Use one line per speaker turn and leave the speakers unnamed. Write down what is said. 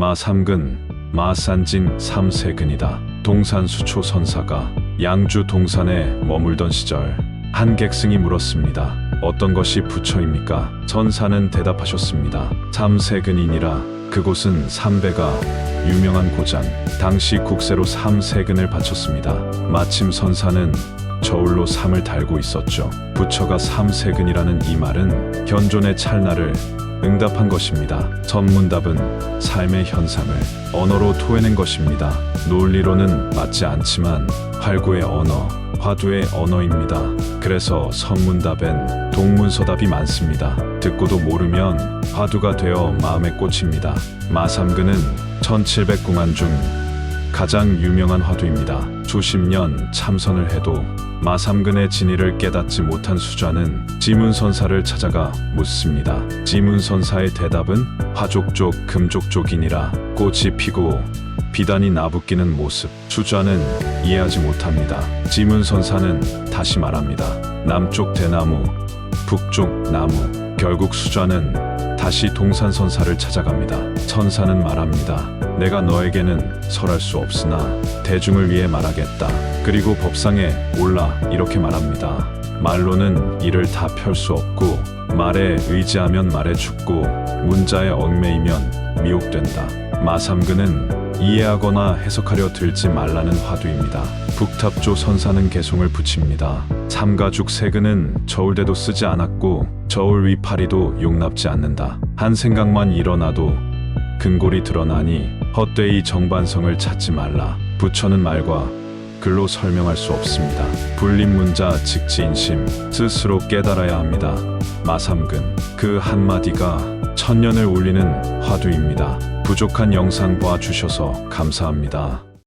마삼근 마산진 삼세근이다. 동산 수초 선사가 양주 동산에 머물던 시절 한 객승이 물었습니다. 어떤 것이 부처입니까? 선사는 대답하셨습니다. 삼세근이니라 그곳은 삼배가 유명한 고장. 당시 국세로 삼세근을 바쳤습니다. 마침 선사는 저울로 삼을 달고 있었죠. 부처가 삼세근이라는 이 말은 현존의 찰나를 응답한 것입니다. 전문답은 삶의 현상을 언어로 토해낸 것입니다. 논리로는 맞지 않지만 활구의 언어, 화두의 언어입니다. 그래서 선문답엔 동문서답이 많습니다. 듣고도 모르면 화두가 되어 마음에 꽂힙니다. 마삼근은 1700공안 중 가장 유명한 화두입니다. 수십 년 참선을 해도 마삼근의 진리를 깨닫지 못한 수자는 지문선사를 찾아가 묻습니다. 지문선사의 대답은 화족족 금족족이니라 꽃이 피고 비단이 나붓기는 모습 수자는 이해하지 못합니다. 지문선사는 다시 말합니다. 남쪽 대나무, 북쪽 나무 결국 수자는 다시 동산선사를 찾아갑니다. 천사는 말합니다. 내가 너에게는 설할 수 없으나 대중을 위해 말하겠다. 그리고 법상에 올라 이렇게 말합니다. 말로는 이를 다 펼 수 없고 말에 의지하면 말에 죽고 문자에 얽매이면 미혹된다. 마삼근은 이해하거나 해석하려 들지 말라는 화두입니다. 북탑조 선사는 개송을 붙입니다. 삼가죽 세근은 저울대도 쓰지 않았고 저울 위파리도 용납지 않는다. 한 생각만 일어나도 근골이 드러나니 헛되이 정반성을 찾지 말라. 부처는 말과 글로 설명할 수 없습니다. 불림문자 직지인심 스스로 깨달아야 합니다. 마삼근 그 한마디가 천년을 울리는 화두입니다. 부족한 영상 봐주셔서 감사합니다.